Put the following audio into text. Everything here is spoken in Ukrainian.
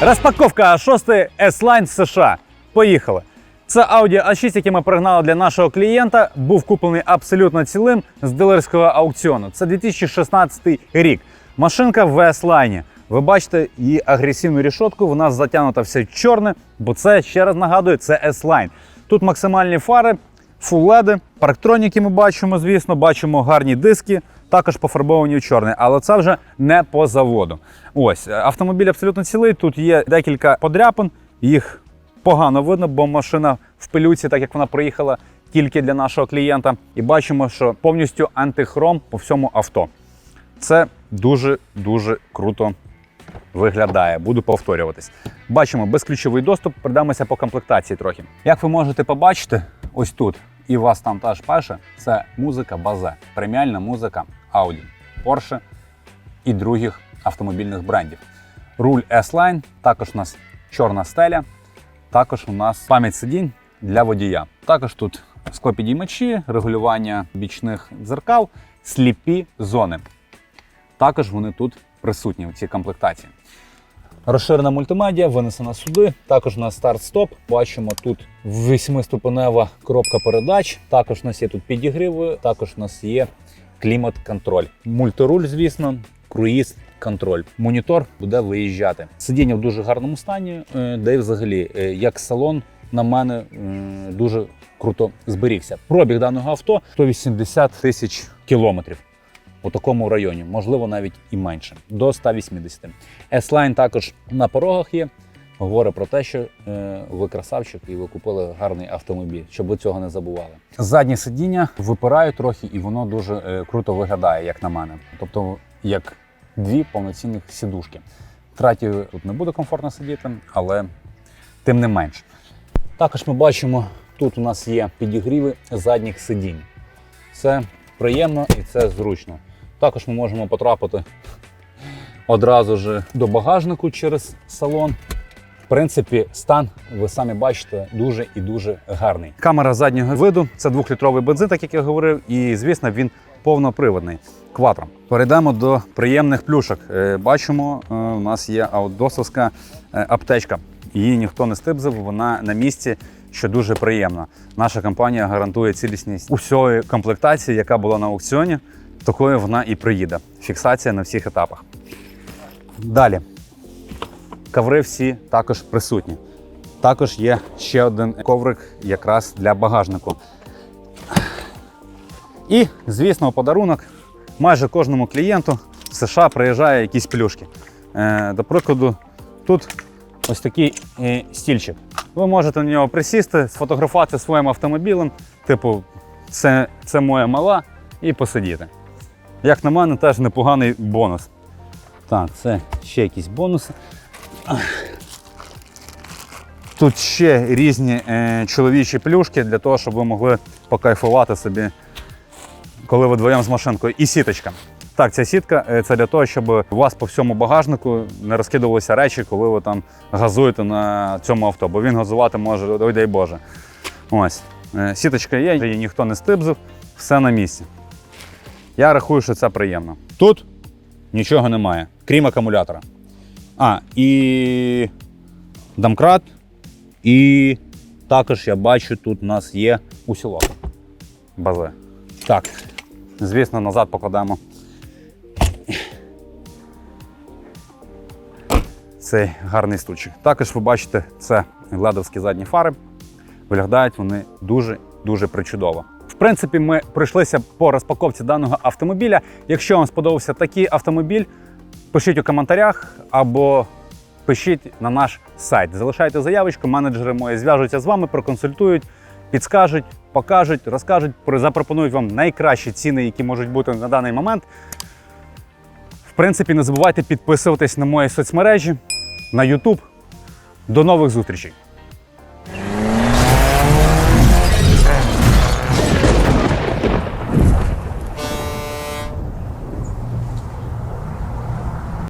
Розпаковка A6 S-Line з США. Поїхали. Це Audi A6, який ми пригнали для нашого клієнта, був куплений абсолютно цілим з дилерського аукціону. Це 2016 рік. Машинка в S-Line. Ви бачите її агресивну рішотку, вона затягнута все чорне, бо це, ще раз нагадую, це S-Line. Тут максимальні фари, фул леди, парктроніки ми бачимо, звісно, бачимо гарні диски, також пофарбовані в чорне, але це вже не по заводу. Ось, е, автомобіль абсолютно цілий. Тут є декілька подряпин, їх погано видно, бо машина в пилюці, так як вона приїхала тільки для нашого клієнта. І бачимо, що повністю антихром по всьому авто. Це дуже-дуже круто виглядає. Буду повторюватись. Бачимо безключовий доступ, придамося по комплектації трохи. Як ви можете побачити, ось тут і вас там теж пише, це музика базе, преміальна музика Audi, Porsche і других автомобільних брендів. Руль S-Line, також у нас чорна стеля, також у нас пам'ять сидінь для водія. Також тут склопідіймачі, регулювання бічних дзеркал, сліпі зони. Також вони тут присутні в цій комплектації. Розширена мультимедіа, винесена сюди. Також у нас старт-стоп. Бачимо тут восьмиступенева коробка передач. Також у нас є тут підігриви, також у нас є клімат-контроль. Мультируль, звісно, круїз. Контроль. Монітор буде виїжджати. Сидіння в дуже гарному стані, е, де й взагалі, е, як салон, на мене е, дуже круто зберігся. Пробіг даного авто 180 тисяч кілометрів у такому районі, можливо, навіть і менше, до 180. S-Line також на порогах є. Говорить про те, що е, ви красавчик і ви купили гарний автомобіль, щоб ви цього не забували. Задні сидіння випирають трохи, і воно дуже е, круто виглядає, як на мене. Тобто, як дві повноцінних сідушки. Траті тут не буде комфортно сидіти, але тим не менш. Також ми бачимо, тут у нас є підігріви задніх сидінь. Це приємно і це зручно. Також ми можемо потрапити одразу ж до багажнику через салон. В принципі, стан, ви самі бачите, дуже і дуже гарний. Камера заднього виду це двохлітровий бензин, так як я говорив, і звісно, він повноприводний. Кватром. Перейдемо до приємних плюшок. Е, Бачимо, е, у нас є аутдосовська е, аптечка. Її ніхто не стибзив, вона на місці, що дуже приємно. Наша компанія гарантує цілісність усієї комплектації, яка була на аукціоні. Такою вона і приїде. Фіксація на всіх етапах. Далі. Коври всі також присутні. Також є ще один коврик якраз для багажнику. І, звісно, подарунок майже кожному клієнту в США приїжджає якісь плюшки. Е, до прикладу, тут ось такий е, стільчик. Ви можете на нього присісти, сфотографувати своїм автомобілем, типу, це, це моя мала, і посидіти. Як на мене, теж непоганий бонус. Так, це ще якісь бонуси. Тут ще різні е, чоловічі плюшки для того, щоб ви могли покайфувати собі, коли ви вдвоєм з машинкою. І сіточка. Так, ця сітка е, це для того, щоб у вас по всьому багажнику не розкидувалися речі, коли ви там газуєте на цьому авто, бо він газувати може, ой дай Боже. Ось. Е, Сіточка є, її ніхто не стибзив, все на місці. Я рахую, що це приємно. Тут нічого немає, крім акумулятора. А, і домкрат, і також я бачу, тут у нас є усілок. Базе. Так, звісно, назад покладемо. Цей гарний стульчик. Також ви бачите, це ледовські задні фари. Виглядають вони дуже-дуже причудово. Принципі, ми пройшлися по розпаковці даного автомобіля. Якщо вам сподобався такий автомобіль, пишіть у коментарях або пишіть на наш сайт. Залишайте заявочку, менеджери мої зв'яжуться з вами, проконсультують, підскажуть, покажуть, розкажуть, запропонують вам найкращі ціни, які можуть бути на даний момент. В принципі, не забувайте підписуватись на мої соцмережі, на YouTube. До нових зустрічей!